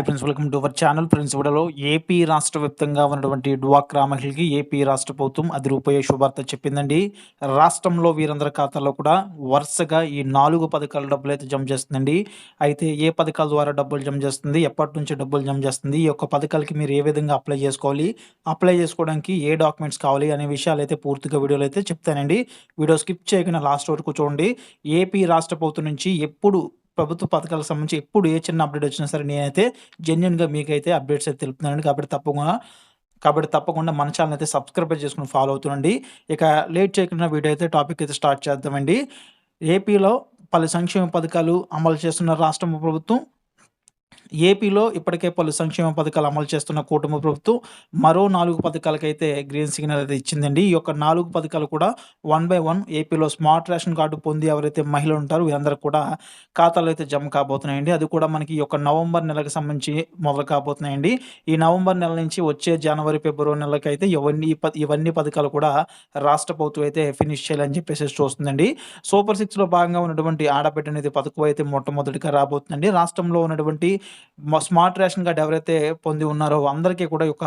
Hi friends welcome to our channel. Friends ఇవిడలో AP రాష్ట్ర వ్యాప్తంగా ఉన్నటువంటి డ్వాక్రా మహిళకి ఏపీ రాష్ట్ర ప్రభుత్వం అది రూపాయి శుభార్త చెప్పిందండి. రాష్ట్రంలో వీరందరి ఖాతాలో కూడా వరుసగా ఈ నాలుగు పథకాల డబ్బులు అయితే జమ చేస్తుందండి. అయితే ఏ పథకాల ద్వారా డబ్బులు జమ చేస్తుంది ఎప్పటి నుంచి డబ్బులు జమ చేస్తుంది ఈ యొక్క పథకాలకి మీరు ఏ విధంగా అప్లై చేసుకోవాలి అప్లై చేసుకోవడానికి ఏ డాక్యుమెంట్స్ కావాలి అనే విషయాలు అయితే పూర్తిగా వీడియోలో అయితే చెప్తానండి. వీడియో స్కిప్ చేయకుండా లాస్ట్ వరకు చూడండి. ఏపీ రాష్ట్ర ప్రభుత్వం నుంచి ఎప్పుడు ప్రభుత్వ పథకాలకు సంబంధించి ఎప్పుడు ఏ చిన్న అప్డేట్ వచ్చినా సరే నేనైతే జెన్యున్గా మీకైతే అప్డేట్స్ అయితే తెలుపుతున్నాను కాబట్టి తప్పకుండా కాబట్టి తప్పకుండా మన ఛానల్ అయితే సబ్స్క్రైబ్ చేసుకుని ఫాలో అవుతుండండి. ఇక లేట్ చేయకుండా వీడియో అయితే టాపిక్ అయితే స్టార్ట్ చేద్దామండి. ఏపీలో పలు సంక్షేమ పథకాలు అమలు చేస్తున్న రాష్ట్ర ప్రభుత్వం ఏపీలో ఇప్పటికే పలు సంక్షేమ పథకాలు అమలు చేస్తున్న కూటమి ప్రభుత్వం మరో నాలుగు పథకాలకైతే గ్రీన్ సిగ్నల్ అయితే ఇచ్చిందండి. ఈ యొక్క నాలుగు పథకాలు కూడా వన్ బై వన్ ఏపీలో స్మార్ట్ రేషన్ కార్డు పొంది ఎవరైతే మహిళలు ఉంటారో వీరందరూ కూడా ఖాతాలో అయితే జమ కాబోతున్నాయండి. అది కూడా మనకి ఈ యొక్క నవంబర్ నెలకు సంబంధించి మొదలు కాబోతున్నాయండి. ఈ నవంబర్ నెల నుంచి వచ్చే జనవరి ఫిబ్రవరి నెలకి అయితే ఇవన్నీ ఇవన్నీ పథకాలు కూడా రాష్ట్ర ప్రభుత్వం అయితే ఫినిష్ చేయాలని చెప్పేసి చూస్తుందండి. సూపర్ సిక్స్లో భాగంగా ఉన్నటువంటి ఆడబిడ్డ అనేది పథకం అయితే మొట్టమొదటిగా రాబోతుందండి. రాష్ట్రంలో ఉన్నటువంటి స్మార్ట్ రేషన్ కార్డ్ ఎవరైతే పొంది ఉన్నారో అందరికీ కూడా ఒక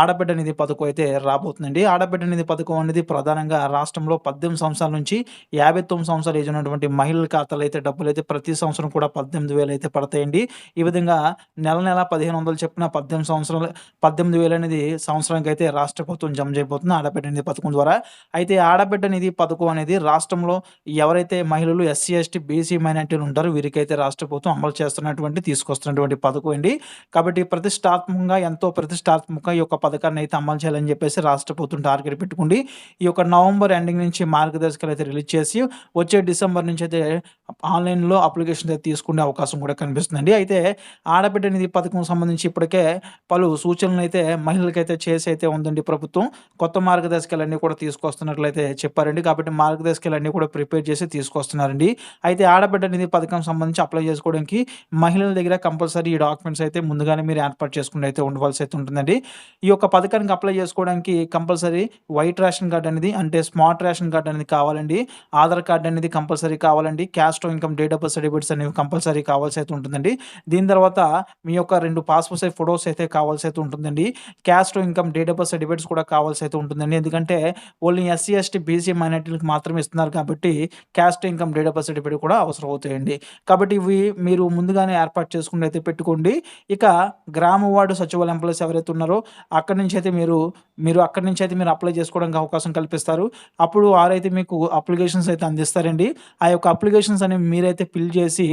ఆడబిడ్డ నిధి పథకం అయితే రాబోతుందండి. ఆడబిడ్డ నిధి పథకం అనేది ప్రధానంగా రాష్ట్రంలో పద్దెనిమిది సంవత్సరాల నుంచి యాభై తొమ్మిది సంవత్సరాలు ఏజ్ ఉన్నటువంటి మహిళల ఖాతాలు అయితే డబ్బులు అయితే ప్రతి సంవత్సరం కూడా పద్దెనిమిది వేలు అయితే పడతాయండి. ఈ విధంగా నెల నెల పదిహేను వందలు చెప్పిన పద్దెనిమిది సంవత్సరాలు పద్దెనిమిది వేలు అనేది సంవత్సరానికి అయితే రాష్ట్ర ప్రభుత్వం జమ చేయబోతుంది ఆడబిడ్డ నిధి పథకం ద్వారా. అయితే ఆడబిడ్డ నిధి పథకం అనేది రాష్ట్రంలో ఎవరైతే మహిళలు ఎస్సీ ఎస్టీ బీసీ మైనార్టీలు ఉంటారో వీరికైతే రాష్ట్ర ప్రభుత్వం అమలు చేస్తున్నటువంటి తీసుకొస్తున్నటువంటి పథకం అండి. కాబట్టి ప్రతిష్టాత్మకంగా ఎంతో ప్రతిష్టాత్మకంగా ఈ యొక్క పథకాన్ని అయితే అమలు చేయాలని చెప్పేసి రాష్ట్ర ప్రభుత్వం టార్గెట్ పెట్టుకుంది. ఈ యొక్క నవంబర్ ఎండింగ్ నుంచి మార్గదర్శకాలు అయితే రిలీజ్ చేసి వచ్చే డిసెంబర్ నుంచి అయితే ఆన్లైన్లో అప్లికేషన్ అయితే తీసుకునే అవకాశం కూడా కనిపిస్తుందండి. అయితే ఆడబిడ్డ నిధి పథకం సంబంధించి ఇప్పటికే పలు సూచనలు అయితే మహిళలకైతే చేసి అయితే ఉందండి ప్రభుత్వం. కొత్త మార్గదర్శకాలన్నీ కూడా తీసుకొస్తున్నట్లయితే చెప్పారండి. కాబట్టి మార్గదర్శకాలన్నీ కూడా ప్రిపేర్ చేసి తీసుకొస్తున్నారండి. అయితే ఆడబిడ్డ నిధి పథకం సంబంధించి అప్లై చేసుకోవడానికి మహిళల దగ్గర కంపల్సరీ ఈ డాక్యుమెంట్స్ అయితే ముందుగానే మీరు ఏర్పాటు చేసుకుని అయితే ఉండవలసి అయితే ఉంటుందండి. ఈ యొక్క పథకానికి అప్లై చేసుకోవడానికి కంపల్సరీ వైట్ రేషన్ కార్డ్ అనేది అంటే స్మార్ట్ రేషన్ కార్డ్ అనేది కావాలండి. ఆధార్ కార్డ్ అనేది కంపల్సరీ కావాలండి. Caste income date of birth certificates అనేవి కంపల్సరీ కావాల్సి అయితే ఉంటుందండి. దీని తర్వాత మీ యొక్క రెండు పాస్పోర్ట్ సైజ్ ఫొటోస్ అయితే కావాల్సి అయితే ఉంటుందండి. Caste income date of birth certificates కూడా కావాల్సి అయితే ఉంటుందండి. ఎందుకంటే ఓన్లీ ఎస్సీ ఎస్టీ బీసీ మైనార్టీలకు మాత్రమే ఇస్తున్నారు కాబట్టి caste income date of birth certificate కూడా అవసరం అవుతాయండి. కాబట్టి ఇవి మీరు ముందుగానే ఏర్పాటు చేసుకుని అయితే పెట్టుకోండి. ఇక గ్రామ వార్డు సచివాలయం ఎంప్లాయీస్ ఎవరైతే ఉన్నారో అక్కడి నుంచి అయితే మీరు మీరు అక్కడి నుంచి అయితే మీరు అప్లై చేసుకోవడానికి అవకాశం కల్పిస్తారు. అప్పుడు వారైతే మీకు అప్లికేషన్స్ అయితే అందిస్తారండి. ఆ యొక్క అప్లికేషన్స్ అనేవి మీరైతే ఫిల్ చేసి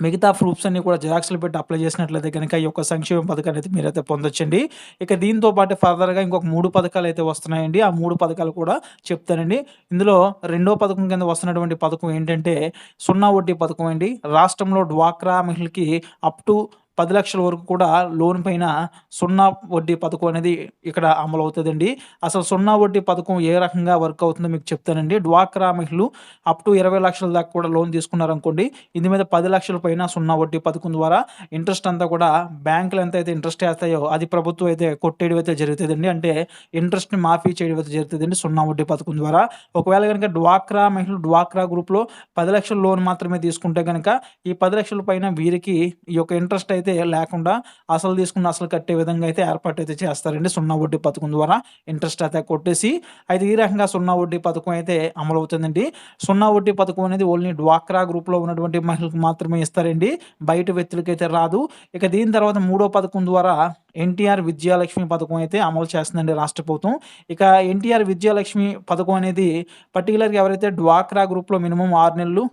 మిగతా ప్రూఫ్స్ అన్ని కూడా జిరాక్స్లు పెట్టి అప్లై చేసినట్లయితే కనుక ఈ యొక్క సంక్షేమ పథకాన్ని అయితే మీరైతే పొందొచ్చండి. ఇక దీంతో పాటు ఫర్దర్గా ఇంకొక మూడు పథకాలు అయితే వస్తున్నాయండి. ఆ మూడు పథకాలు కూడా చెప్తానండి. ఇందులో రెండో పథకం కింద వస్తున్నటువంటి పథకం ఏంటంటే సున్నా వడ్డీ పథకం అండి. రాష్ట్రంలో డ్వాక్రా మహిళకి అప్ టు పది లక్షల వరకు కూడా లోన్ పైన సున్నా వడ్డీ పథకం అనేది ఇక్కడ అమలు అవుతుందండి అసలు సున్నా వడ్డీ పథకం ఏ రకంగా వర్క్ అవుతుందో మీకు చెప్తానండి. డ్వాక్రా మహిళలు అప్ టు ఇరవై లక్షల దాకా కూడా లోన్ తీసుకున్నారనుకోండి ఇందు మీద పది లక్షల పైన సున్నా వడ్డీ పథకం ద్వారా ఇంట్రెస్ట్ అంతా కూడా బ్యాంకులు ఎంత అయితే ఇంట్రెస్ట్ వేస్తాయో అది ప్రభుత్వం అయితే కొట్టేయడం అయితే జరుగుతుందండి. అంటే ఇంట్రెస్ట్ని మాఫీ చేయడం అయితే జరుగుతుందండి సున్నా వడ్డీ పథకం ద్వారా. ఒకవేళ కనుక డ్వాక్రా మహిళలు డ్వాక్రా గ్రూప్లో పది లక్షల లోన్ మాత్రమే తీసుకుంటే కనుక ఈ పది లక్షల పైన వీరికి ఈ యొక్క ఇంట్రెస్ట్ అయితే అయితే లేకుండా అసలు తీసుకున్న అసలు కట్టే విధంగా అయితే ఏర్పాటు అయితే చేస్తారండి సున్నా వడ్డీ పథకం ద్వారా. ఇంట్రెస్ట్ అయితే కొట్టేసి అయితే ఈ రకంగా సున్నా వడ్డీ పథకం అయితే అమలు అవుతుందండి సున్నా వడ్డీ పథకం అనేది ఓన్లీ డ్వాక్రా గ్రూప్లో ఉన్నటువంటి మహిళలకు మాత్రమే ఇస్తారండి. బయట వ్యక్తులకైతే రాదు. ఇక దీని తర్వాత మూడో పథకం ద్వారా ఎన్టీఆర్ విద్యాలక్ష్మి పథకం అయితే అమలు చేస్తుందండి రాష్ట్ర ప్రభుత్వం. ఇక ఎన్టీఆర్ విద్యాలక్ష్మి పథకం అనేది పర్టికులర్గా ఎవరైతే డ్వాక్రా గ్రూప్లో మినిమం ఆరు నెలలు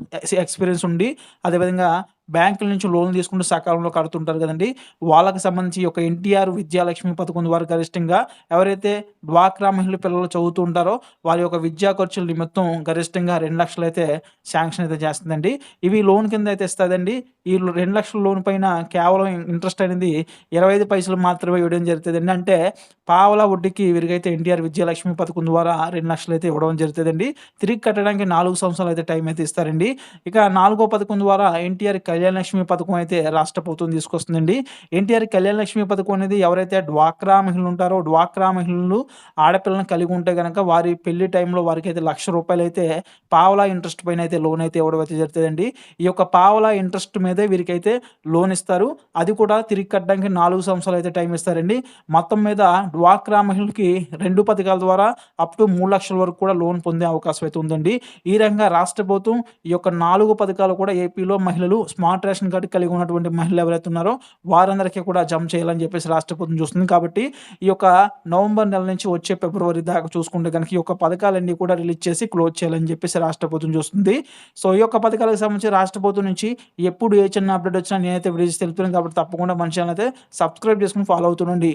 ఎక్స్పీరియన్స్ ఉండి అదేవిధంగా బ్యాంకుల నుంచి లోన్ తీసుకుంటూ సకాలంలో కడుతుంటారు కదండి. వాళ్ళకి సంబంధించి ఒక ఎన్టీఆర్ విద్యాలక్ష్మి పథకం ద్వారా గరిష్టంగా ఎవరైతే డ్వాక్రా మహిళ పిల్లలు చదువుతూ ఉంటారో వారి యొక్క విద్యా ఖర్చుల నిమిత్తం గరిష్టంగా రెండు లక్షలు అయితే శాంక్షన్ అయితే చేస్తుందండి. ఇవి లోన్ కింద అయితే ఇస్తుందండి. ఈ రెండు లక్షల లోన్ పైన కేవలం ఇంట్రెస్ట్ అనేది ఇరవై ఐదు పైసలు మాత్రమే ఇవ్వడం జరుగుతుందండి అంటే పావల వడ్డీకి వీరికైతే ఎన్టీఆర్ విద్యాలక్ష్మి పథకం ద్వారా రెండు లక్షలు అయితే ఇవ్వడం జరుగుతుందండి. తిరిగి కట్టడానికి నాలుగు సంవత్సరాలు అయితే టైం అయితే ఇస్తారండి. ఇక నాలుగో పథకం ద్వారా ఎన్టీఆర్ కళ్యాణ లక్ష్మి పథకం అయితే రాష్ట్ర ప్రభుత్వం తీసుకొస్తుందండి. ఎన్టీఆర్ కళ్యాణ లక్ష్మి పథకం అనేది ఎవరైతే డ్వాక్రా మహిళలు ఉంటారో డ్వాక్రా మహిళలు ఆడపిల్లను కలిగి ఉంటే కనుక వారి పెళ్ళి టైంలో వారికి అయితే లక్ష రూపాయలు అయితే పావలా ఇంట్రెస్ట్ పైన అయితే లోన్ అయితే ఇవ్వడం అయితే జరుగుతుందండి. ఈ యొక్క పావలా ఇంట్రెస్ట్ మీద మీదే వీరికైతే లోన్ ఇస్తారు. అది కూడా తిరిగి కట్టడానికి నాలుగు సంవత్సరాలు అయితే టైం ఇస్తారండి. మొత్తం మీద డ్వాక్రా మహిళలకి రెండు పథకాల ద్వారా అప్ టు 3,00,000 వరకు కూడా లోన్ పొందే అవకాశం అయితే ఉందండి. ఈ రకంగా రాష్ట్ర ప్రభుత్వం ఈ యొక్క నాలుగు పథకాలు కూడా ఏపీలో మహిళలు స్మార్ట్ రేషన్ కార్డు కలిగి ఉన్నటువంటి మహిళలు ఎవరైతే ఉన్నారో వారందరికీ కూడా జమ చేయాలని చెప్పేసి రాష్ట్ర ప్రభుత్వం చూస్తుంది. కాబట్టి ఈ యొక్క నవంబర్ నెల నుంచి వచ్చే ఫిబ్రవరి దాకా చూసుకుంటే కనుక ఈ యొక్క పథకాలన్నీ కూడా రిలీజ్ చేసి క్లోజ్ చేయాలని చెప్పేసి రాష్ట్ర ప్రభుత్వం చూస్తుంది. సో ఈ యొక్క పథకాలకు సంబంధించి రాష్ట్ర ప్రభుత్వం నుంచి ఎప్పుడు ఏ చిన్న అప్డేట్ వచ్చినా నేనైతే వీడియోస్ తెలుపుతున్నాను కాబట్టి తప్పకుండా మన ఛానల్ అయితే సబ్స్క్రైబ్ చేసుకుని ఫాలో అవుతుండండి.